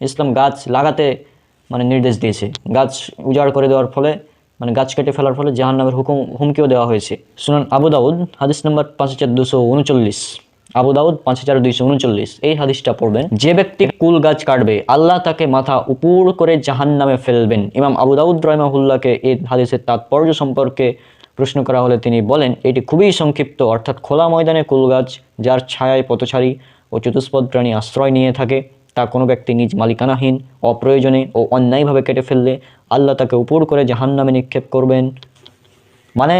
ইসলাম গাছ লাগাতে মানে নির্দেশ দিয়েছে। গাছ উজাড় করে দেওয়ার ফলে মানে গাছ কেটে ফেলার ফলে জাহান নামের হুকুম, হুমকিও দেওয়া হয়েছে। শুনুন আবু দাউদ, হাদিস নম্বর পাঁচ হাজার দুশো উনচল্লিশ। আবু দাউদ, পাঁচ হাজার দুইশো উনচল্লিশ। এই হাদিসটা পড়বেন, যে ব্যক্তি কুল গাছ কাটবে, আল্লাহ তাকে মাথা উপর করে জাহান নামে ফেলবেন। ইমাম আবু দাউদ রহমাহুল্লাহকে এই হাদিসের তাৎপর্য সম্পর্কে প্রশ্ন করা হলে তিনি বলেন, এটি খুবই সংক্ষিপ্ত, অর্থাৎ খোলা ময়দানে কুল গাছ, যার ছায়ায় পথচারী ও চতুষ্পদ প্রাণী আশ্রয় নিয়ে থাকে। তা কোনো ব্যক্তি নিজ মালিকানাহীন অপ্রয়োজনে ও অন্যায়ভাবে কেটে ফেললে আল্লাহ তাকে উপর করে জাহান্নামে নিক্ষেপ করবেন। মানে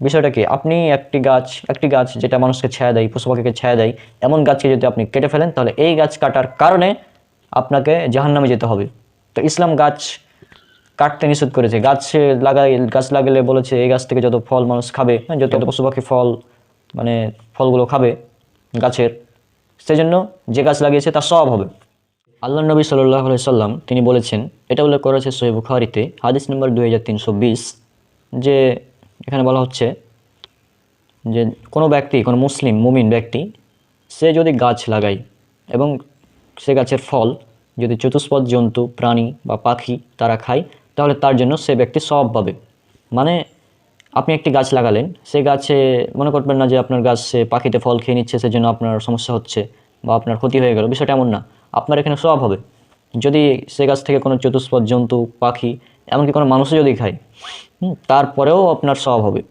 বিষয়টা কি? আপনি একটি গাছ একটি গাছ যেটা মানুষকে ছায়া দেয় পশু পাখিকে ছায়া দেয় এমন গাছকে যদি আপনি কেটে ফেলেন তাহলে এই গাছ কাটার কারণে আপনাকে জাহান্নামে যেতে হবে। তো ইসলাম গাছ কাটতে নিষেধ করেছে। গাছ লাগাই গাছ লাগালে বলেছে এই গাছ থেকে যত ফল মানুষ খাবে হ্যাঁ, যত পশু পাখি ফল মানে ফলগুলো খাবে গাছের সেই জন্য যে গাছ লাগিয়েছে তার সব হবে। আল্লাহ নবী সাল্লাহ সাল্লাম তিনি বলেছেন, এটা উল্লেখ করেছে সোহেব বুখারিতে, হাদিস নম্বর দুই হাজার তিনশো বিশ, যে এখানে বলা হচ্ছে যে কোনো ব্যক্তি, কোনো মুসলিম, মুমিন ব্যক্তি, সে যদি গাছ লাগায় এবং সে গাছের ফল যদি চতুষ্পদ জন্তু, প্রাণী বা পাখি তারা খায়, তাহলে তার জন্য সে ব্যক্তি সব পাবে। মানে আপনি একটি গাছ লাগালেন, সে গাছে মনে করবেন না যে আপনার গাছ সে পাখিতে ফল খেয়ে নিচ্ছে, সেজন্য আপনার সমস্যা হচ্ছে বা আপনার ক্ষতি হয়ে গেল, বিষয়টা এমন না। আপনার এখানে সব হবে। যদি সে গাছ থেকে কোনো চতুষ্পদ, জন্তু, পাখি, এমনকি কোনো মানুষও যদি খায় তারপরেও আপনার সব হবে।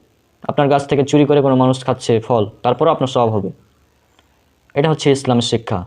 আপনার গাছ থেকে চুরি করে কোনো মানুষ খাচ্ছে ফল, তারপরেও আপনার সব হবে। এটা হচ্ছে ইসলামের শিক্ষা।